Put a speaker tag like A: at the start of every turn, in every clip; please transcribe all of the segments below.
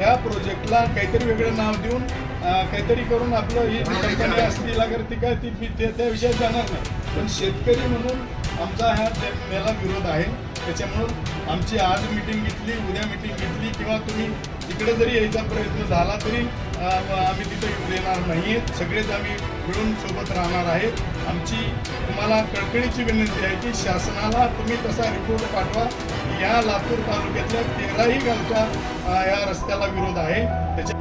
A: या प्रोजेक्टला काहीतरी वेगळं नाव देऊन काहीतरी करून आपलं ही कंपनी असती ती काय ती मी त्या विषयात जाणार नाही. पण शेतकरी म्हणून आमचा ह्या त्याला विरोध आहे. त्याच्यामुळं आमची आज मिटिंग घेतली उद्या मिटिंग घेतली किंवा तुम्ही इकडे जरी यायचा प्रयत्न झाला तरी आम्ही तिथे येऊ देणार नाही. आहेत सगळेच आम्ही मिळून सोबत राहणार आहेत. आमची तुम्हाला कळकळीची विनंती आहे की शासनाला तुम्ही तसा रिपोर्ट पाठवा. की या लातूर तालुक्यातल्या तेराही गावच्या या रस्त्याला विरोध आहे. त्याच्या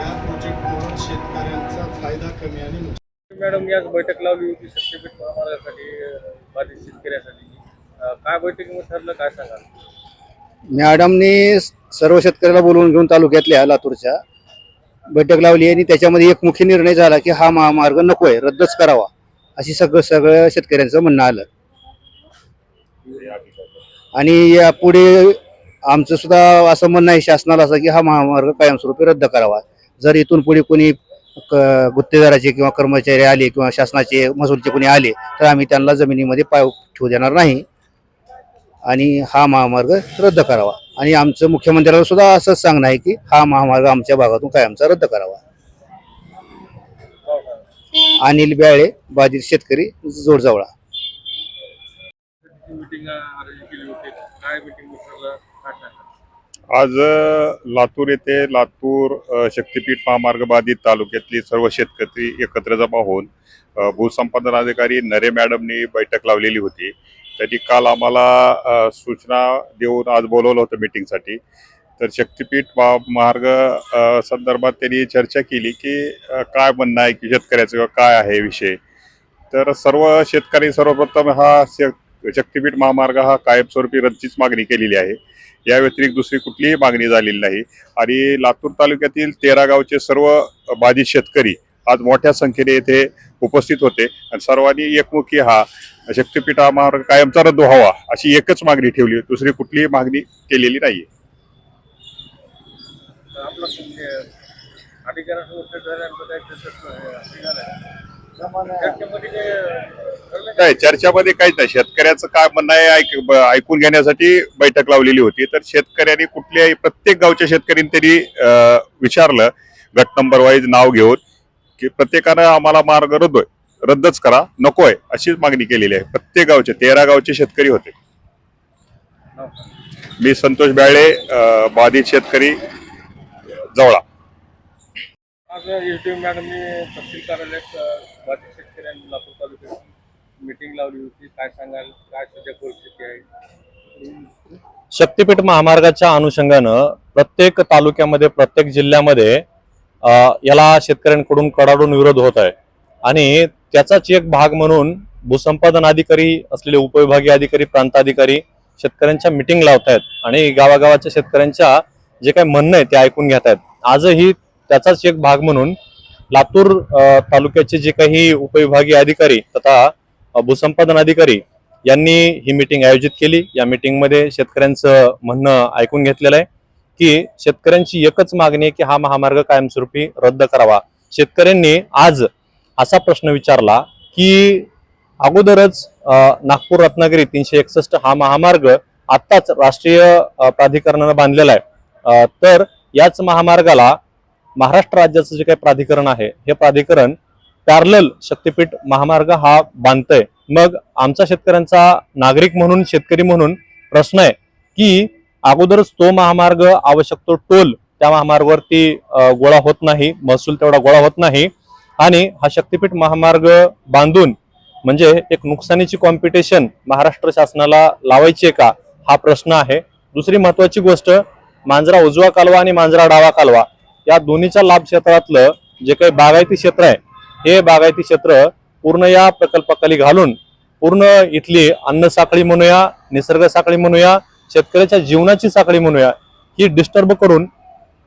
A: विरोध शेतकऱ्यांचा फायदा कमी आणि नुकसान
B: मॅडम याच बैठक लावली होती अं, बाधित शेतकऱ्यासाठी काय बैठकीमध्ये ठरलं काय सांगा
C: मॅडमनी सर्व शेतकऱ्याला बोलवून घेऊन तालुक्यातल्या लातूरच्या बैठक लावली आणि त्याच्यामध्ये एक मुख्य निर्णय झाला की हा महामार्ग नको आहे रद्दच करावा अशी सगळं सगळं शेतकऱ्यांचं म्हणणं आलं. आणि यापुढे आमचं सुद्धा असं म्हणणं आहे शासनाला असं की हा महामार्ग कायमस्वरूपी रद्द करावा. जर इथून पुढे कोणी गुत्तेदाराचे किंवा कर्मचारी आले किंवा शासनाचे महसूलचे कोणी आले तर आम्ही त्यांना जमिनीमध्ये पाय ठेवू देणार नाही. आणि हा महामार्ग रद्द करावा. आणि आमचं मुख्यमंत्र्याला सुद्धा असंच सांगणं आहे की हा महामार्ग आमच्या भागातून कायमचा रद्द करावा. अनिल ब्याळे बाधित शेतकरी जोडजवळा.
D: आज लातूर येथे लातूर शक्तीपीठ महामार्ग बाधित तालुक्यातली सर्व शेतकरी एकत्र जमा होऊन भूसंपादन अधिकारी नरे मॅडमनी बैठक लावलेली होती. त्यांनी काल आम्हाला सूचना देऊन आज बोलवलं होतं मीटिंगसाठी. तर शक्तीपीठ महा- मार्ग संदर्भात त्यांनी चर्चा केली की काय म्हणणं आहे की शेतकऱ्याचं किंवा काय आहे विषय. तर सर्व शेतकरी सर्वप्रथम हा श- शक्तीपीठ महामार्ग हा कायमस्वरूपी रद्दीच मागणी केलेली आहे. या व्यतिरिक्त दुसरी कुठलीही मागणी झालेली नाही. आणि लातूर तालुक्यातील तेरा गावचे सर्व बाधित शेतकरी आज मोठ्या संख्येने येथे उपस्थित होते. आणि सर्वांनी एकमुखी हा शक्तीपीठ हा मार्ग कायमचा रद्द व्हावा अशी एकच मागणी ठेवली दुसरी कुठलीही मागणी केलेली नाही
B: तर आपलं म्हणजे?
D: नाही चर्चामध्ये काहीच नाही. शेतकऱ्याचं काय म्हणणं आहे ऐकून घेण्यासाठी बैठक लावलेली होती. तर शेतकऱ्यांनी कुठल्याही प्रत्येक गावच्या शेतकऱ्यांनी त्यांनी अं, विचारलं गट नंबर वाईज नाव घेऊन. की प्रत्येकानं आम्हाला मार्ग रद्द रद्दच करा नकोय अशीच मागणी केलेली आहे. प्रत्येक गावचे तेरा गावचे शेतकरी होते. मी संतोष ब्याळे बाधित शेतकरी जवळा.
B: आज एस डी मॅडमनी तहसील कार्यालयात अं, बाधित शेतकऱ्यांनी लातूर तालुक्यात मिटिंग लावली होती. काय सांगाल? काय सध्या परिस्थिती आहे?
E: शक्तीपीठ महामार्गाच्या अनुषंगानं प्रत्येक तालुक्यामध्ये प्रत्येक जिल्ह्यामध्ये याला शेतकऱ्यांकडून कडाडून विरोध होत आहे. आणि त्याचाच एक भाग म्हणून भूसंपादन अधिकारी असलेले उपविभागीय अधिकारी प्रांताधिकारी शेतकऱ्यांच्या मिटिंग लावत आहेत आणि गावागावाच्या शेतकऱ्यांच्या जे काही म्हणणं आहे ते ऐकून घेत आहेत आजही त्याचाच एक भाग म्हणून लातूर तालुक्याचे जे काही उपविभागीय अधिकारी तथा भूसंपादन अधिकारी यांनी ही मीटिंग आयोजित केली. या मिटिंगमध्ये शेतकऱ्यांचं म्हणणं ऐकून घेतलेलं आहे. की शेतकऱ्यांची एकच मागणी आहे की हा महामार्ग कायमस्वरूपी रद्द करावा. शेतकऱ्यांनी आज असा प्रश्न विचारला की अगोदरच नागपूर रत्नागिरी तीनशे एकसष्ट हा महामार्ग आत्ताच राष्ट्रीय प्राधिकरणानं बांधलेला आहे. तर याच महामार्गाला महाराष्ट्र राज्याचं जे काही प्राधिकरण आहे हे प्राधिकरण पॅरल शक्तीपीठ महामार्ग हा बांधतंय. मग आमचा शेतकऱ्यांचा नागरिक म्हणून शेतकरी म्हणून प्रश्न आहे की अगोदरच तो महामार्ग आवश्यक तो टोल त्या महामार्गावरती गोळा होत नाही महसूल तेवढा गोळा होत नाही. आणि हा शक्तीपीठ महामार्ग बांधून म्हणजे एक नुकसानीची कॉम्पिटिशन महाराष्ट्र शासनाला लावायची का? हा प्रश्न आहे. दुसरी महत्वाची गोष्ट मांजरा उजवा कालवा आणि मांजरा डावा कालवा. या दोन्हीच्या लाभ क्षेत्रातलं जे काही बागायती क्षेत्र आहे हे बागायती क्षेत्र पूर्ण या प्रकल्पाखाली घालून पूर्ण इथली अन्न साखळी म्हणूया निसर्ग साखळी म्हणूया शेतकऱ्याच्या जीवनाची साखळी म्हणूया ही डिस्टर्ब करून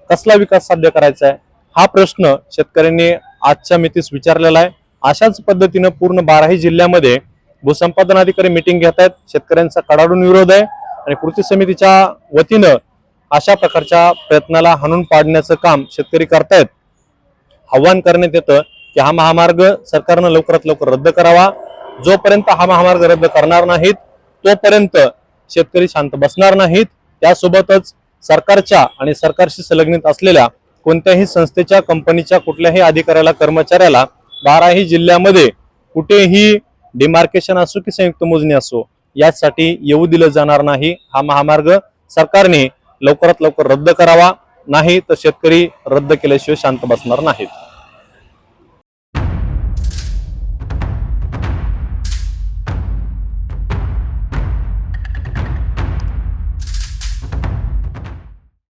E: कसला विकास साध्य करायचा आहे? हा प्रश्न शेतकऱ्यांनी आजच्या मितीस विचारलेला आहे. अशाच पद्धतीनं पूर्ण बाराही जिल्ह्यामध्ये भूसंपादन अधिकारी मिटिंग घेत आहेत. शेतकऱ्यांचा कडाडून विरोध आहे आणि कृती समितीच्या वतीनं अशा प्रकारच्या प्रयत्नाला हाणून पाडण्याचं काम शेतकरी करतायत. आव्हान करण्यात येतं की हा महामार्ग सरकारनं लवकरात लवकर रद्द करावा. जोपर्यंत हा महामार्ग रद्द करणार नाहीत तोपर्यंत शेतकरी शांत बसणार नाहीत. त्यासोबतच सरकारच्या आणि सरकारशी संलग्नित असलेल्या कोणत्याही संस्थेच्या कंपनीच्या कुठल्याही अधिकाऱ्याला कर्मचाऱ्याला बाराही जिल्ह्यामध्ये कुठेही डिमार्केशन असो की संयुक्त मोजणी असो यासाठी येऊ दिलं जाणार नाही. हा महामार्ग सरकारने लवकरात लवकर रद्द करावा. नाही तर शेतकरी रद्द केल्याशिवाय शांत बसणार नाहीत.